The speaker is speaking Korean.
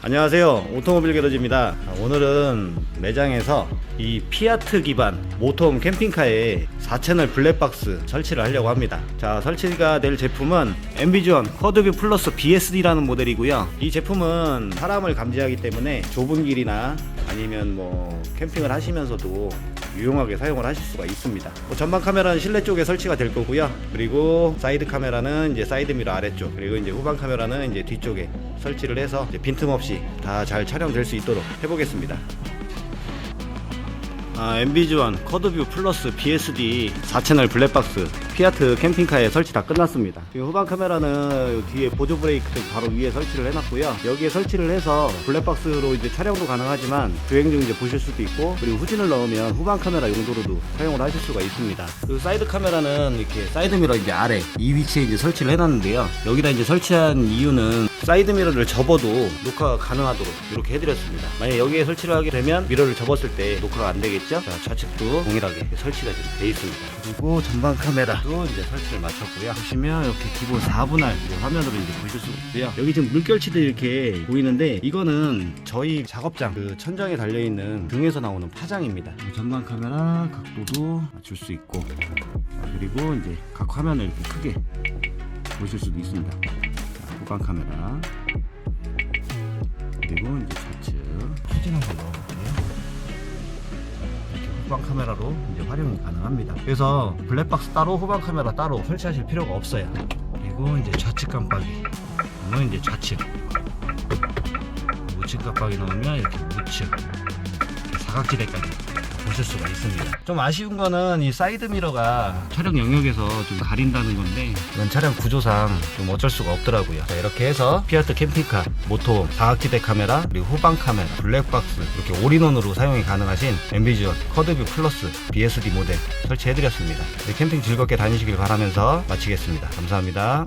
안녕하세요. 오토모빌 게러지입니다. 오늘은 매장에서 이 피아트 기반 모톰 캠핑카에 4채널 블랙박스 설치를 하려고 합니다. 자 설치가 될 제품은 엠비전 쿼드뷰 플러스 BSD라는 모델이고요. 이 제품은 사람을 감지하기 때문에 좁은 길이나 아니면 뭐 캠핑을 하시면서도 유용하게 사용을 하실 수가 있습니다. 뭐 전방 카메라는 실내 쪽에 설치가 될 거고요. 그리고 사이드 카메라는 이제 사이드 미러 아래쪽, 그리고 이제 후방 카메라는 이제 뒤쪽에 설치를 해서 빈틈없이 다 잘 촬영될 수 있도록 해보겠습니다. 아, MBG1 쿼드뷰 플러스 BSD 4채널 블랙박스 피아트 캠핑카에 설치 다 끝났습니다. 지금 후방 카메라는 뒤에 보조 브레이크 등 바로 위에 설치를 해놨고요. 여기에 설치를 해서 블랙박스로 이제 촬영도 가능하지만 주행 중 이제 보실 수도 있고 그리고 후진을 넣으면 후방 카메라 용도로도 사용을 하실 수가 있습니다. 그리고 사이드 카메라는 이렇게 사이드 미러 이제 아래 이 위치에 이제 설치를 해놨는데요. 여기다 이제 설치한 이유는 사이드 미러를 접어도 녹화가 가능하도록 이렇게 해드렸습니다. 만약 여기에 설치를 하게 되면 미러를 접었을 때 녹화가 안 되겠죠? 자, 좌측도 동일하게 설치가 지금 돼 있습니다. 그리고 전방 카메라 도 이제 설치를 마쳤고요. 보시면 이렇게 기본 4분할 화면으로 이제 보실 수 있고요. 여기 지금 물결치도 이렇게 보이는데 이거는 저희 작업장 그 천장에 달려 있는 등에서 나오는 파장입니다. 전방 카메라 각도도 맞출 수 있고 자, 그리고 이제 각 화면을 이렇게 크게 보실 수도 있습니다. 자, 후방 카메라 그리고 이제 좌측 후진 한번. 이렇게 후방 카메라로 이제 활용이 가능합니다. 그래서 블랙박스 따로 후방 카메라 따로 설치하실 필요가 없어요. 그리고 이제 좌측 깜빡이, 이는 이제 좌측. 우측 깜빡이 넣으면 이렇게 우측, 사각지대까지 보실 수가 있습니다. 좀 아쉬운 거는 이 사이드 미러가 촬영 영역에서 좀 가린다는 건데 이건 차량 구조상 좀 어쩔 수가 없더라고요. 자, 이렇게 해서 피아트 캠핑카, 모토, 사각지대 카메라, 그리고 후방 카메라, 블랙박스 이렇게 올인원으로 사용이 가능하신 엠비전 커드뷰 플러스 BSD 모델 설치해드렸습니다. 네, 캠핑 즐겁게 다니시길 바라면서 마치겠습니다. 감사합니다.